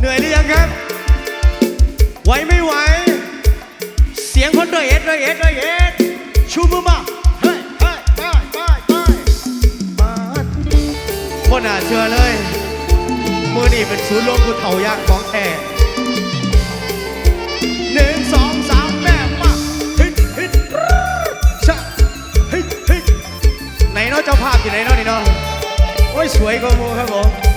เหนื่อยหรือยังครับ ไหวไม่ไหว เสียงคนด้วยเอ็ดด้วยเอ็ดด้วยเอ็ดชูมือมาเฮ้ยเฮ้ยไปไปไปมาคนอ่าเชื่อเลย มือนี่เป็นศูนย์รวมผู้เฒ่ายากของแท้หนึ่งสองสามแม่มาฮิตฮิตชะฮิตฮิตไหนเนาะเจ้าภาพอยู่ไหนเนาะนี่เนาะโอ้ยสวยกว่ามูครับผม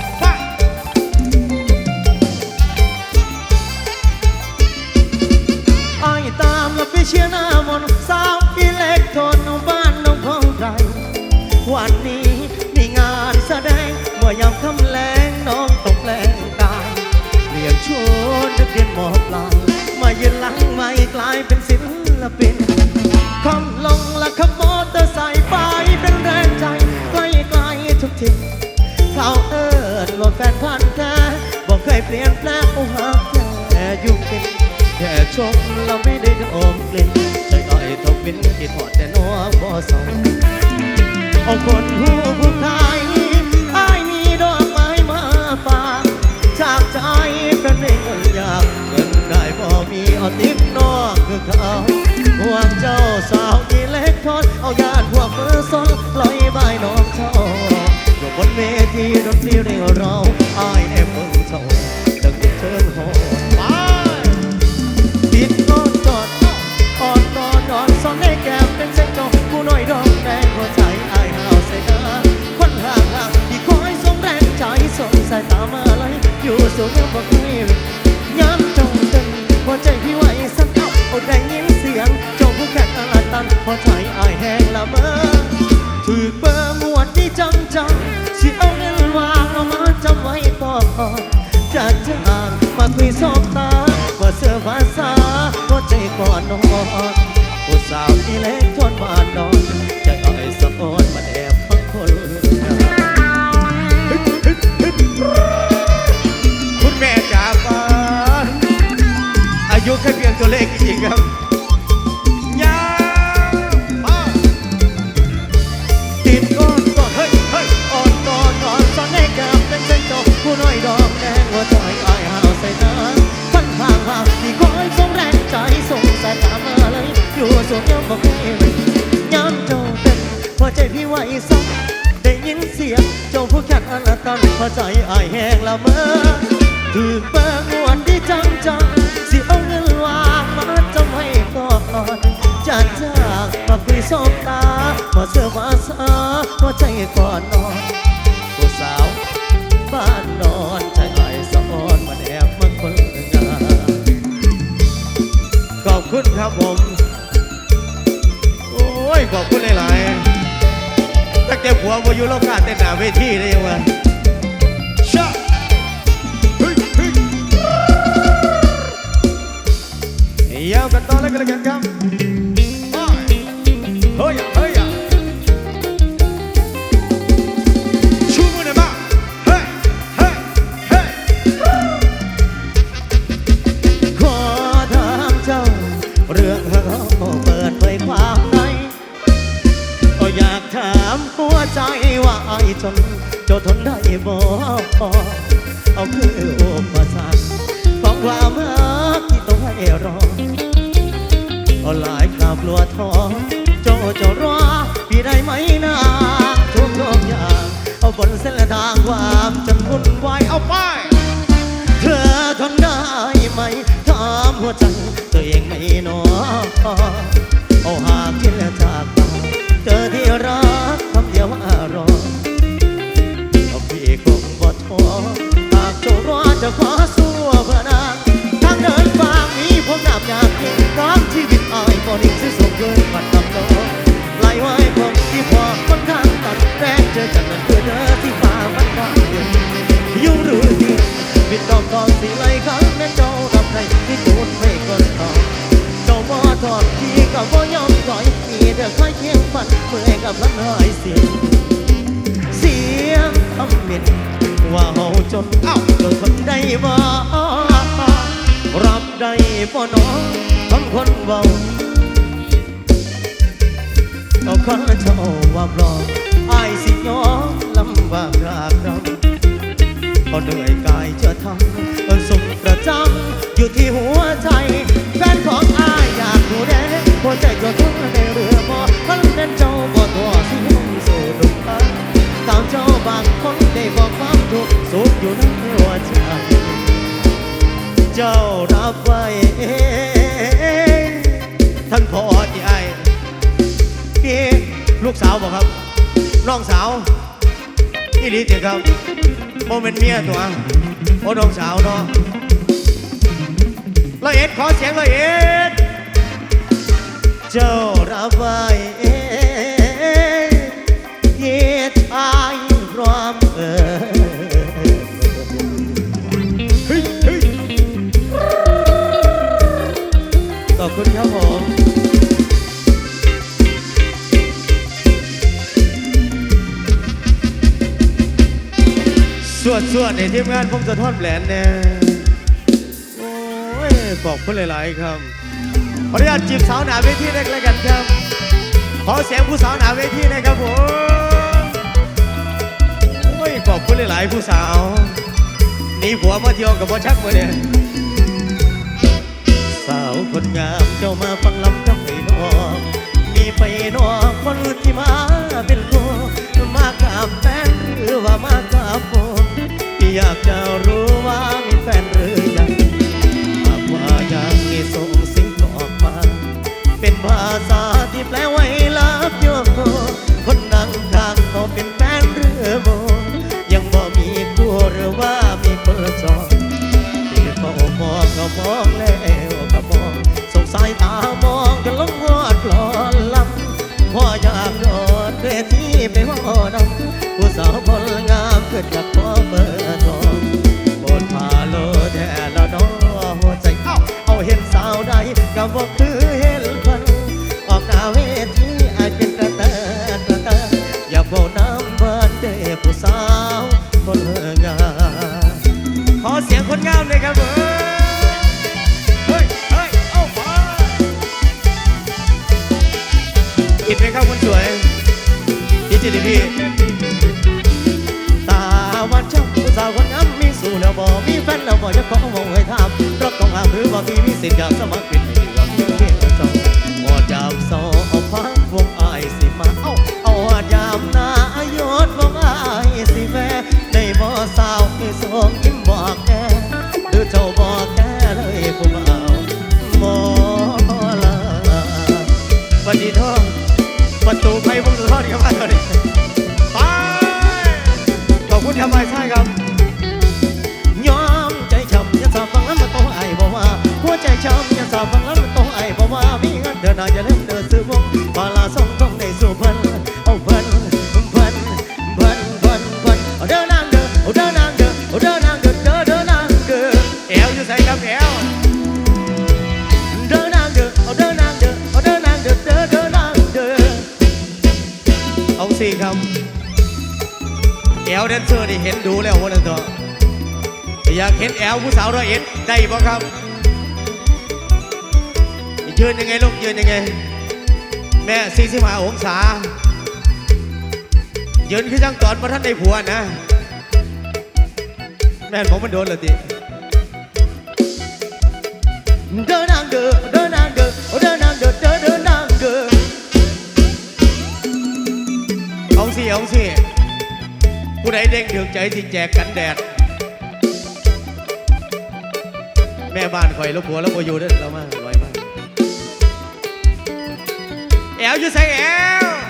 เชียร์หน้ามนสาวอิเล็กทรนเอาบ้านน้องของใครวันนี้มีงานแสดงเมื่อยามค่ำแลงน้องตกแรงกายเรียนชวนนักเรียนหมอปลายมาเยืนหลังไม่กลายเป็นศิลปินคำลงและขับมอเตอร์ไซค์ไปเป็นแรงใจใกล้ไกลทุกทีเขาเอิญโหลดแฟนพันธ์แท้บอกเคยเปลี่ยนแปล ค่ชมเราไม่ได้ดมกลิ่นใจอ่อยทบินที่ทอดแต่นัวบ่สองเอาคนหูผู้ชายอายมีดอกไม้มาฝากจากใจเป็นเงินอยากเงินได้บ่มีเอาติ๊กนอกคือเขาห่วงเจ้าสาวอีเล็กทอนเอาญาติพวกมือซนลอยใบน้องเขาอยู่บนเวทีดนตรีเรียวเรา สียงเจ้าผู้แข่งอนาตันหัวใจอายแห้งละเมอถือเปิงวนที่จังจังสิเอาเงินวางมาจำให้ก่อนจะจากมาคุยสบตามาเสื้อมาสาหัวใจก่อนนอนผู้สาวบ้านนอนใจไอ้สะอ่อนมันแอบมันคนงามขอบคุณครับผม โอ้ยขอบคุณหลายๆ ตั้งแต่ผัวมาอยู่โลกาเต้นหน้าเวทีเลยยังวะชะเฮ้ยเฮ้ยยาวกันต่อแล้วกันแล้วกันครับ เมื่อยกับลันหายเสียงเสียงคำมินว่าเฮาจนเอ้าจนคนได้บ่รับได้บ่น้องทั้งคนเว้าเอาคนเจ้าว่าปลอมอายสิยอมลำบากรากรำพอเหนื่อยกายจะทำเออสมอยู่ที่หัวใจแฟนของอายอยากดูแลหัวใจก็ทุ่งในเรือามเจ้างคนได้บอกความทุกข์สุขอยู่ในหัวใจเจ้ารับไว้ท่านพอที่ไอ้พี่ลูกสาวบอกครับ น้องสาวอีหลีเจ๋ครับโมเมนเมียตัวโอ้น้องสาวเนาะละเอ็ดขอเสียงละเอ็ดเจ้ารับไว้ ส่วนในทีมงานผมจะทอดแหลนแน่โอ้ยบอกเพื่อนหลายๆครับขออนุญาตจีบสาวหนาเวทีแรกแล้วกันครับ ขอเสียงผู้สาวหนาเวทีนะครับผมโอ้ยขอบคุณหลายๆผู้สาวหนีผัวมาเที่ยวกับพ่อชักมาเนี่ยสาวคนงามเจ้ามาฟังลำกับไอ้น้องมีไปนอกคนที่มาเป็นคู่มากับแฟนหรือว่ามากับผม อยากจะรู้ว่ามีแฟนหรือยังหากว่ายังมีส่งสิ่งออกมา เป็นภาษาที่แปลไว้ลับโยโพี่ตาวันช่าผู้สาวคนงามมีสู่แล้วบอกมีแฟนแล้วบอกจะขอมองให้ทำรถต้องหามหรือว่าพี่มีสิทธิ์อยากสมัครเป็น อลแดนเซอร์นี่เห็นดูแล้ววันนั้นตัวอยากเห็นแอลผู้สาวร้อยเอ็ดได้บ่ครับยืนยังไงลูกยืนยังไง แม่สี่สิบห้าองศายืนคือจังตอนมาท่านในผัวนะ แม่ผมมันโดนเลยติเดินนางเด้อเดินนางเด้อเดินนางเดินเดินนางเด้อเอาสิเอาสิ ผู้ใดเด้งถึงใจที่แจกกันแดด แม่บ้านคอยแล้วผัวแล้วผัวอยู่เด้อเรามาลอยมากแอลอยู่ใส่แอล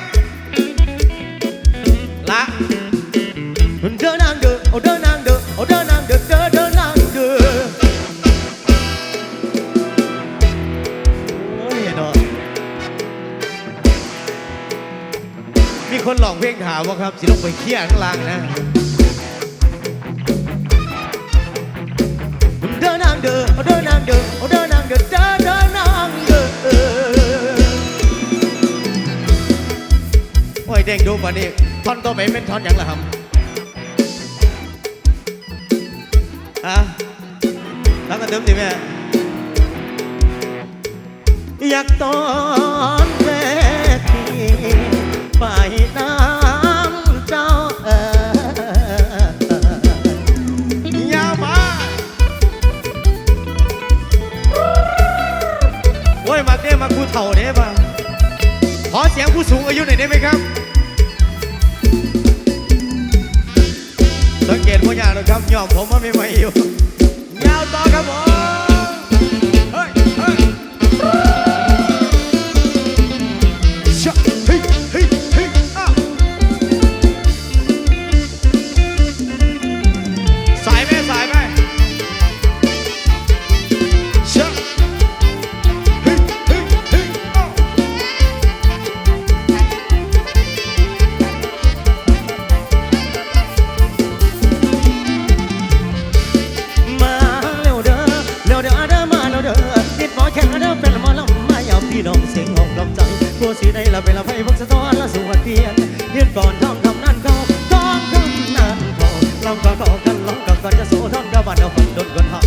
คนหลอกเพลงถามว่าครับ สิลงไปเคลียข้างล่างนะเดินนางเด้อเดินนางเด้อเดินนางเด้อเดินเดินนางเด้อโอ้ยเด้งดูป่ะนี่ท่อนต่อไปเป็นท่อนหยังล่ะครับฮะรักกันเติมดิแม่อยากตอนแรกที่ ฝ่ายน้ำเจ้าเออยาวมาโอ้ยมาเด้มาคูเถ่าเด้บ้าขอเสียงผู้สูงอายุหน่อยได้ไหมครับ สังเกตพวกอย่างนะครับยอมผมว่าไม่ไหวอยู่ยาวต่อครับผม ตัวสีได้ละเป็นละไฟพวกสะท้อนละสวัสดีเรียนก่อนท่องคำนั้นเขาท่องคำนั้นเขาลองก็เขากันลองก็ก่อนจะโซ่ท่องกระบาดเอาคนดนกันหา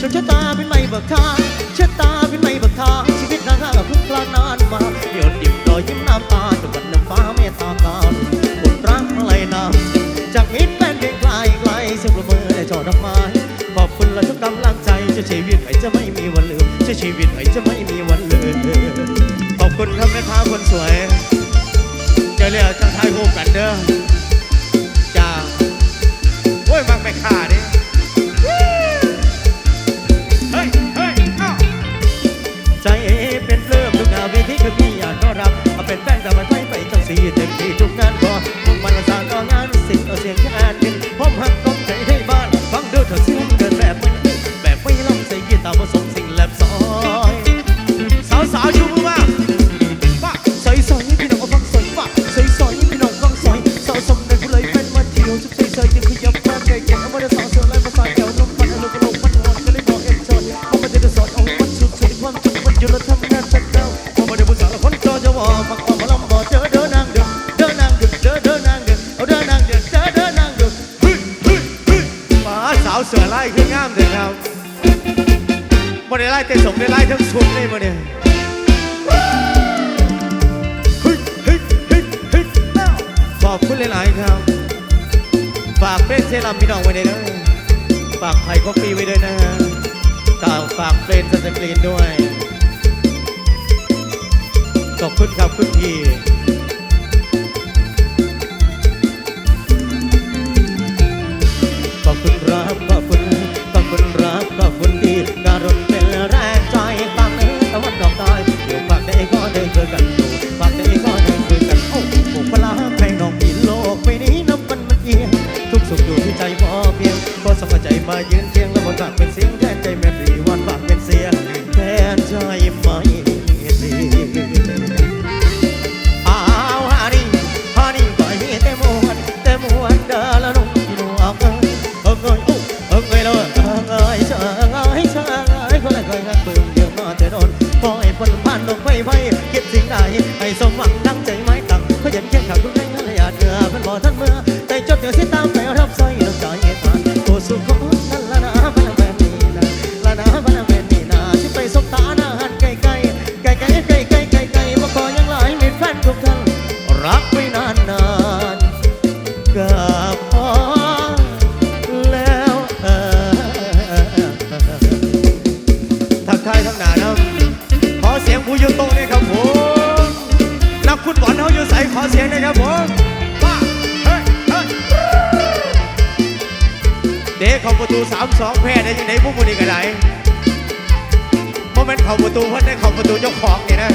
ชนชะตาเป็นไม่เบิกทางชะตาเป็นไม่เบิกทางชีวิตนางกับพึ่งพลานนานมาเดี๋ยวดิ่มรอยยิ้มน้ำตาจนวันน้ำฟ้าเมตตาการคนรักอะไรนำจากมิตรเป็นเพียงไกลไกลเสียงประเมินได้จอดอกไม้ขอบคุณและทุกกำลังใจจะชีวิตไหนจะไม่มีวันลืมจะชีวิตไหนจะไม่ คนสวย เจะเรียกจะทายคู่กันเด้อ ฮ้ยป้าสาวเสือไล่ขึ้นงามเลยครับบ่ได้ไล่เต้นสมได้ไล่ทั้งชุดเลยบ่เนี่ยเฮ้ยเฮ้ยเฮ้ยเฮ้ยอ้าวขอบคุณหลาย ๆ ครับ ฝากเป็นเซรัมพี่น้องไว้ด้วยนะฝากไผ่คอฟฟี่ไว้ด้วยนะฮะกล่าวฝากเป็นสกรีนด้วย ขอบคุณครับคุณพี่ขอบคุณครับขอบคุณขอบคุณครับขอบคุณที่ ละเคยรักเบิ่มเยอะมาแต่โดนปล่อยพ้นผ่านลงไปไปคิดสิ่งใดให้สมหวังดังใจไม้ตั้งเขาเย็นเคียงข้างทุกแรงนั่นเลยาดเกือเป็นบ่ทันเมื่อใจจดเดี๋ยวสิตาม สามสองแพ้ได้ยังไงพวกคนนี้ก็ได้โมเมนต์เข้าประตูเพิ่นได้เข้าประตูเจ้าของนี่นะ